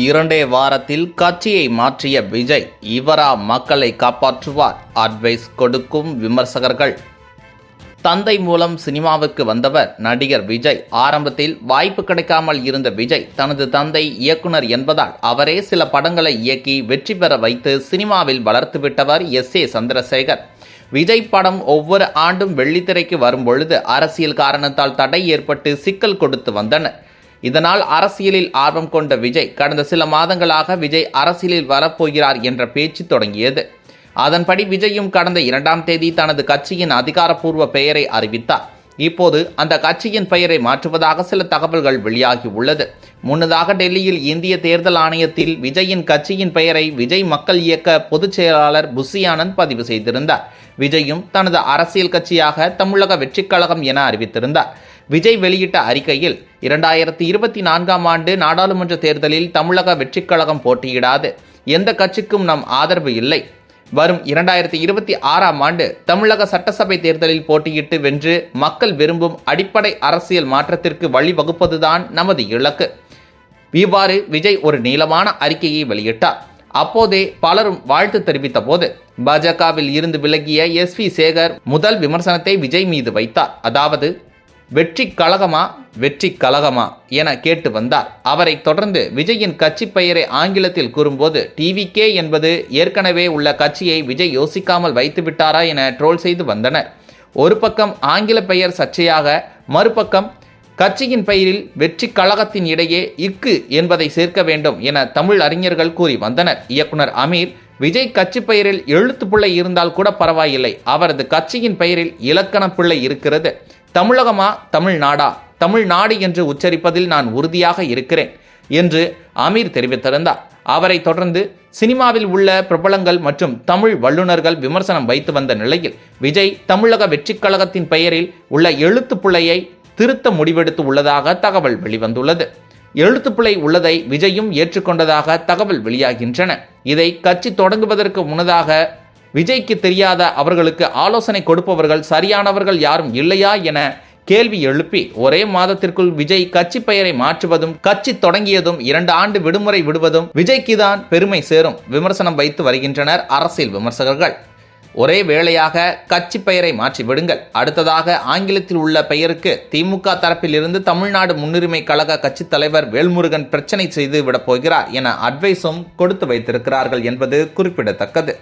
இரண்டே வாரத்தில் கட்சியை மாற்றிய விஜய் இவரா மக்களை காப்பாற்றுவார். அட்வைஸ் கொடுக்கும் விமர்சகர்கள். தந்தை மூலம் சினிமாவுக்கு வந்தவர் நடிகர் விஜய். ஆரம்பத்தில் வாய்ப்பு கிடைக்காமல் இருந்த விஜய் தனது தந்தை இயக்குனர் என்பதால் அவரே சில படங்களை இயக்கி வெற்றி பெற வைத்து சினிமாவில் வளர்த்துவிட்டவர் எஸ் ஏ சந்திரசேகர். விஜய் படம் ஒவ்வொரு ஆண்டும் வெள்ளித்திரைக்கு வரும் பொழுது அரசியல் காரணத்தால் தடை ஏற்பட்டு சிக்கல் கொடுத்து வந்தனர். இதனால் அரசியலில் ஆர்வம் கொண்ட விஜய் கடந்த சில மாதங்களாக விஜய் அரசியலில் வரப்போகிறார் என்ற பேச்சு தொடங்கியது. அதன்படி விஜயும் கடந்த இரண்டாம் தேதி தனது கட்சியின் அதிகாரப்பூர்வ பெயரை அறிவித்தார். இப்போது அந்த கட்சியின் பெயரை மாற்றுவதாக சில தகவல்கள் வெளியாகி உள்ளது. முன்னதாக டெல்லியில் இந்திய தேர்தல் ஆணையத்தில் விஜயின் கட்சியின் பெயரை விஜய் மக்கள் இயக்க பொதுச் செயலாளர் புஷி ஆனந்த் பதிவு செய்திருந்தார். விஜயும் தனது அரசியல் கட்சியாக தமிழக வெற்றிக் கழகம் என அறிவித்திருந்தார். விஜய் வெளியிட்ட அறிக்கையில் இரண்டாயிரத்தி இருபத்தி நான்காம் ஆண்டு நாடாளுமன்ற தேர்தலில் தமிழக வெற்றிக் கழகம் போட்டியிடாது. எந்த கட்சிக்கும் நம் ஆதரவு இல்லை. வரும் இரண்டாயிரத்தி இருபத்தி ஆறாம் ஆண்டு தமிழக சட்டசபை தேர்தலில் போட்டியிட்டு வென்று மக்கள் விரும்பும் அடிப்படை அரசியல் மாற்றத்திற்கு வழிவகுப்பதுதான் நமது இலக்கு. இவ்வாறு விஜய் ஒரு நீளமான அறிக்கையை வெளியிட்டார். அப்போதே பலரும் வாழ்த்து தெரிவித்த போது பாஜகவில் இருந்து விலகிய எஸ் வி சேகர் முதல் விமர்சனத்தை விஜய் மீது வைத்தார். அதாவது வெற்றி கழகமா வெற்றி கழகமா என கேட்டு வந்தார். அவரை தொடர்ந்து விஜயின் கட்சி பெயரை ஆங்கிலத்தில் கூறும்போது டிவிகே என்பது ஏற்கனவே உள்ள கட்சியை விஜய் யோசிக்காமல் வைத்துவிட்டாரா என ட்ரோல் செய்து வந்தனர். ஒரு பக்கம் ஆங்கில பெயர் சர்ச்சையாக மறுபக்கம் கட்சியின் பெயரில் வெற்றி கழகத்தின் இடையே இக்கு என்பதை சேர்க்க வேண்டும் என தமிழ் அறிஞர்கள் கூறி வந்தனர். இயக்குனர் அமீர் விஜய் கட்சி பெயரில் எழுத்து பிள்ளை இருந்தால் கூட பரவாயில்லை. அவரது கட்சியின் பெயரில் இலக்கண பிள்ளை இருக்கிறது. தமிழகமா தமிழ்நாடா? தமிழ்நாடு என்று உச்சரிப்பதில் நான் உறுதியாக இருக்கிறேன் என்று அமீர் தெரிவித்திருந்தார். அவரை தொடர்ந்து சினிமாவில் உள்ள பிரபலங்கள் மற்றும் தமிழ் வல்லுநர்கள் விமர்சனம் வைத்து வந்த நிலையில் விஜய் தமிழக வெற்றிக் கழகத்தின் பெயரில் உள்ள எழுத்துப்பிழையை திருத்த முடிவெடுத்து உள்ளதாக தகவல் வெளிவந்துள்ளது. எழுத்துப்பிழை உள்ளதை விஜயும் ஏற்றுக்கொண்டதாக தகவல் வெளியாகின்றன. இதை கட்சி தொடங்குவதற்கு முன்னதாக விஜய்க்கு தெரியாத அவர்களுக்கு ஆலோசனை கொடுப்பவர்கள் சரியானவர்கள் யாரும் இல்லையா என கேள்வி எழுப்பி ஒரே மாதத்திற்குள் விஜய் கட்சி பெயரை மாற்றுவதும் கட்சி தொடங்கியதும் இரண்டு ஆண்டு விடுமுறை விடுவதும் விஜய்க்கு தான் பெருமை சேரும் விமர்சனம் வைத்து வருகின்றனர் அரசியல் விமர்சகர்கள். ஒரே வேளையாக கட்சி பெயரை மாற்றி விடுங்கள். அடுத்ததாக ஆங்கிலத்தில் உள்ள பெயருக்கு திமுக தரப்பில் இருந்து தமிழ்நாடு முன்னுரிமை கழக கட்சித் தலைவர் வேல்முருகன் பிரச்சனை செய்து விடப் போகிறார் என அட்வைஸும் கொடுத்து வைத்திருக்கிறார்கள் என்பது குறிப்பிடத்தக்கது.